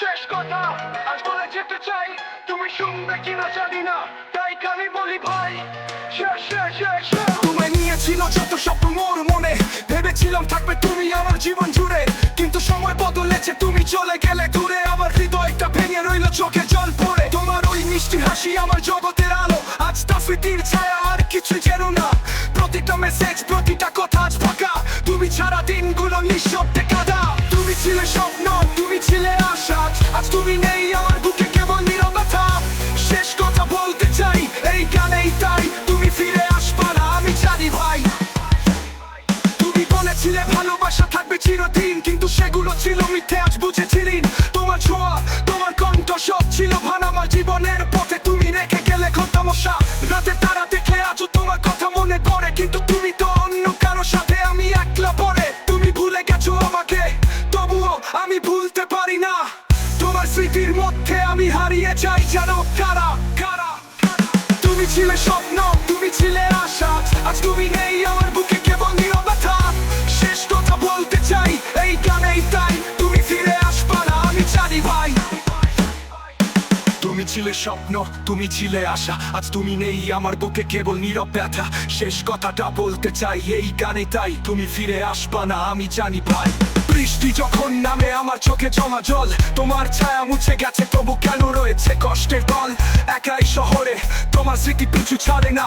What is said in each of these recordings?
শেষ কথা, আজ বলে যেতে চাই, তুমি শুনবে কিনা জানি না, তাই কানে বলি ভাই, শেষ শেষ শেষ তোমায় নিয়েছিল যত স্বপ্ন মোর মনে, ভেবেছিলাম থাকবে তুমি আমার জীবন জুড়ে, কিন্তু সময় বদলেছে, তুমি চলে গেলে দূরে, আমার হৃদয়টা ভেঙে রইল চোখে জল পড়ে। তোমার ওই মিষ্টি হাসি আমার জগতের আলো, আজ তা স্মৃতির ছায়া আর কিছু যেন না। প্রতিটা মেসেজ প্রতিটা কথা আজ ফাঁকা, তুমি ছাড়া দিনগুলো নিঃশব্দে কাদা। তুমি ছিলে স্বপ্ন আমি ভুলতে পারি না। তোমার স্মৃতির মধ্যে আমি হারিয়ে যাই যেন কারা কারা তুমি ছিলে স্বপ্ন, তুমি ছিলে আশা। আজ তুমি নেই আমার বুকে কেবল নীরবতা। শেষ কথা বলতে চাই, এই গানেই তাই। তুমি ফিরে আসবা না, আমি জানি ভাই তুমি ছিলে স্বপ্ন, তুমি ছিলে আশা। আজ তুমি নেই আমার বুকে কেবল নীরব ব্যথা শেষ কথাটা বলতে চাই, এই গানে তাই। তুমি ফিরে আসবা না, আমি জানি ভাই বৃষ্টি যখন নামে, আমার চোখে জমা জল। তোমার ছায়া মুছে গেছে, তবু কেন রয়েছে কষ্টের দল একাই শহরে, তোমার স্মৃতি পিছু ছাড়ে না।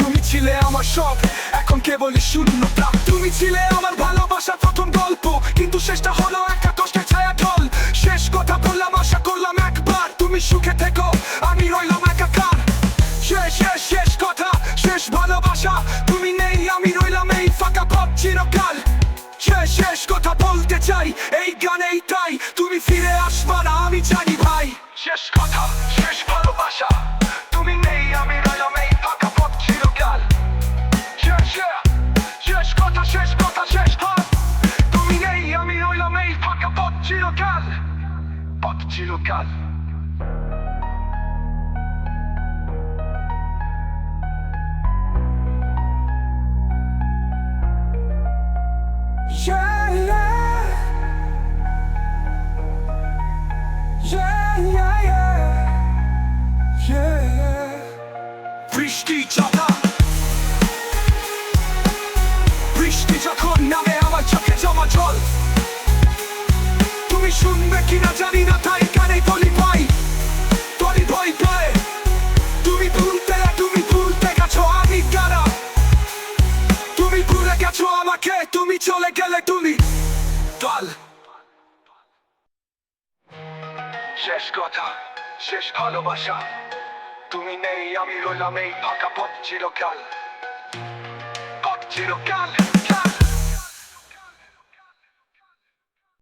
তুমি ছিলে আমার সব, এখন কেবলই শূন্য তুমি ছিলে আমার ভালোবাসা প্রথম গল্প, কিন্তু শেষটা হলো একটা কষ্টের ছায়া ঢল। শেষ কথা বললাম, আশা করলাম একবার। তুমি সুখে থেকো, আমি রইলাম একাকার। শেষ শেষ শেষ কথা, শেষ ভালোবাসা। তুমি নেই, আমি রইলাম এই ফাঁকা পথ চিরকাল। শেষ কথা বলতে চাই, এই গানেই তাই। তুমি ফিরে আসবা না, আমি জানি ভাই। শেষ কথা, শেষ ভালোবাসা। তুমি নেই, আমি রয়ম এই ফাঁকা পথ চিরকাল। শেষ কথা শেষ কথা, শেষ হাত। তুমি নেই, আমি রইলাম এই ফাঁকা পথ চিরকাল। পথ চিরকাল। বৃষ্টি চাপা। বৃষ্টি যখন নামে, আমার চোখে জমা জল। তুমি শুনবে কিনা জানি না, তাই কানে বলি ভাই বলি ভয় পায়। তুমি ভুলতে তুমি ভুলতে গেছো, আমি কারা? তুমি ভুলে গেছো আমাকে, তুমি চলে গেলে তুমি দল শেষ কথা, শেষ ভালোবাসা। তুমি নেই আমি রইলাম এই ফাঁকা পথ চিরকাল পথ চিরকাল।